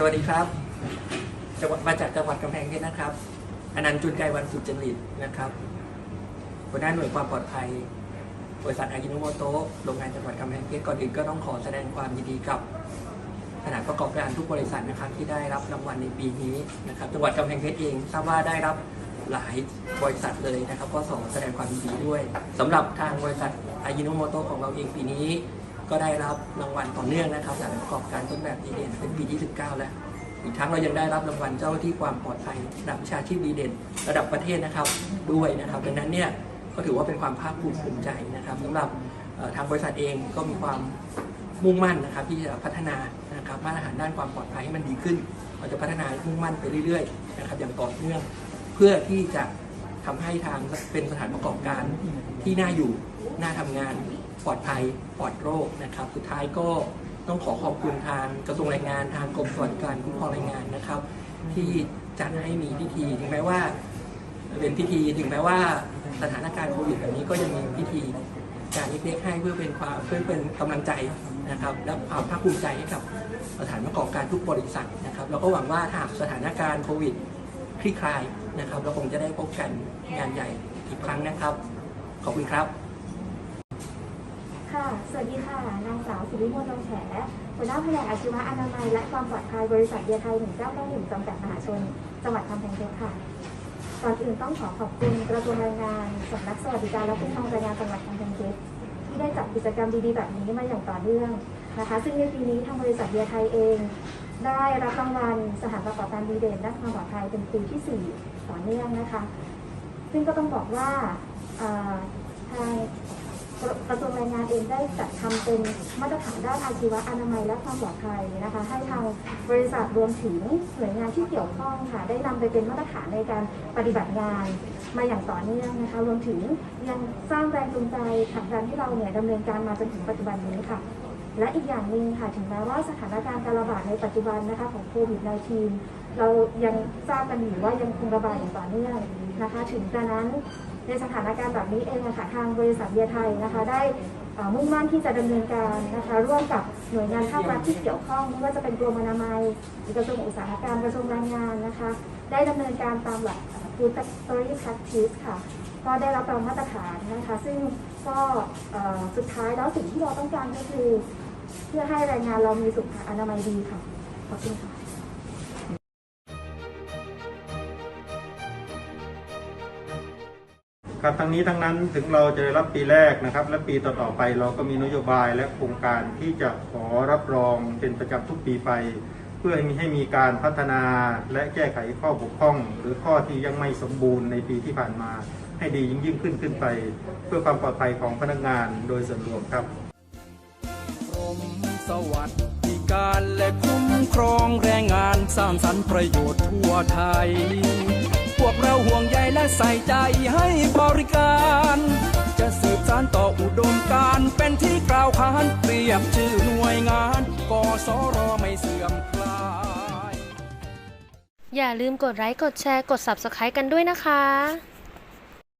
สวัสดีครับจังหวัดมาจากจังหวัดกำแพงเพชรนะครับอนันต์จุนไกรวันสุจริตนะครับหัวหน้าหน่วยความปลอดภัย บริษัทอากิโนโมโตะโรงงานจังหวัดกำแพงเพชรก่อนอื่นก็ต้องขอแสดงความยินดีกับสถานประกอบการทุกบริษัทนะครับที่ได้รับรางวัลในปีนี้นะครับจังหวัดกำแพงเพชรเองทราบว่าได้รับหลายบริษัทเลยนะครับ ก็ขอแสดงความยินดีด้วยสำหรับทางบริษัทอากิโนโมโตะของเราเองปีนี้ ก็ได้รับรางวัลต่อเนื่องนะครับจากประกอบการต้นแบบดีเด่นเป็นปีที่19แล้ว อีกทั้งเรายังได้รับรางวัลเจ้าหน้าที่ความปลอดภัยระดับวิชาชีพดีเด่น ระดับประเทศนะครับด้วยนะครับดังนั้นเนี่ยก็ถือว่าเป็นความภาคภูมิใจนะครับสำหรับทางบริษัทเองก็มีความมุ่งมั่นนะครับที่จะพัฒนานะครับมาตรฐานด้านความปลอดภัยให้มันดีขึ้นเราจะพัฒนามุ่งมั่นไปเรื่อยๆนะครับอย่างต่อเนื่อง เพื่อที่จะทำให้ทางเป็นสถานประกอบการที่น่าอยู่น่าทำงาน ปลอดภัยปลอดโรคนะครับ สุดท้ายก็ต้องขอขอบคุณทางกระทรวงแรงงานทางกรมสวัสดิการคุ้มครองแรงงานนะครับ ที่จัดให้มีพิธีถึงแม้ว่าเป็นพิธีถึงแม้ว่าสถานการณ์โควิดแบบนี้ก็ยังมีพิธีการเล็กๆให้เพื่อเป็นความเพื่อเป็นกำลังใจนะครับ และความภาคภูมิใจให้กับสถานประกอบการทุกบริษัทนะครับ แล้วก็หวังว่าหากสถานการณ์โควิดคลี่คลายนะครับ เราคงจะได้พบกันงานใหญ่อีกครั้งนะครับ ขอบคุณครับ ค่ะ สวัสดีค่ะ นางสาวสิริมนต์ลงแฉหัวหน้าแผนกอาชีวะอนามัยและความปลอดภัยบริษัทเบียร์ไทย1991จำกัดมหาชน จังหวัดกำแพงเพชรค่ะ ก่อนอื่นต้องขอขอบคุณกระทรวงแรงงานสำนักสวัสดิการและคุ้มครองแรงงานจังหวัดกำแพงเพชรที่ได้จัดกิจกรรมดีๆแบบนี้มาอย่างต่อเนื่องนะคะ ซึ่งในปีนี้ทางบริษัทเบียร์ไทยเอง ได้รับรางวัลสถานประกอบการดีเด่นด้านความปลอดภัยเป็นปีที่ 4 ต่อเนื่องนะคะ ซึ่งก็ต้องบอกว่าทาง กระทรวงแรงงานเองได้จัดทำเป็นมาตรฐานด้านอาชีวะอนามัยและความปลอดภัยนะคะ ให้ทางบริษัทรวมถึงหน่วยงานที่เกี่ยวข้องค่ะ ได้นำไปเป็นมาตรฐานในการปฏิบัติงาน มาอย่างต่อเนื่องนะคะ รวมถึงยังสร้างแรงจูงใจผลักดันให้เราเนี่ยดำเนินการมาจนถึงปัจจุบันนี้ค่ะและอีกอย่างหนึ่งค่ะถึงแม้ว่าสถานการณ์การระบาดในปัจจุบันนะคะของโควิด -19 เรายังทราบกันอยู่ว่ายังคงระบาดอย่างต่อเนื่องนะคะ ถึงกระนั้น ในสถานการณ์แบบนี้เองนะคะทางบริษัทเบียไทยนะคะได้มุ่งมั่นที่จะดำเนินการนะคะร่วมกับหน่วยงานภาครัฐที่เกี่ยวข้องไม่ว่าจะเป็นกรมอนามัยกระทรวงอุตสาหกรรมกระทรวงแรงงานนะคะ ได้ดำเนินการตามหลัก Food Factory Practice ค่ะ ก็ได้รับรองมาตรฐานนะคะ ซึ่งก็สุดท้ายแล้วสิ่งที่เราต้องการก็คือ เพื่อให้แรงงานเรามีสุขอนามัยดีค่ะขอบคุณค่ะ ครับทั้งนี้ทั้งนั้นถึงเราจะได้รับปีแรกนะครับ และปีต่อๆไปเราก็มีนโยบายและโครงการที่จะขอรับรองเป็นประจำทุกปีไป เพื่อให้มีให้มีการพัฒนาและแก้ไขข้อบกพร่อง หรือข้อที่ยังไม่สมบูรณ์ในปีที่ผ่านมา ให้ดียิ่งยิ่งขึ้นขึ้นไป เพื่อความปลอดภัยของพนักงานโดยส่วนรวมครับกรมสวัสดิการและคุ้มครองแรงงานสร้างสรรค์ประโยชน์ทั่วไทย วกเราห่วงใยและใส่ใจให้บริการ จะสืบสานต่ออุดมการเป็นที่กล่าวขานเปรียบชื่อหน่วยงานกสรไม่เสื่อมคลาย อย่าลืมกดไลค์กดแชร์กด Subscribe กันด้วยนะคะ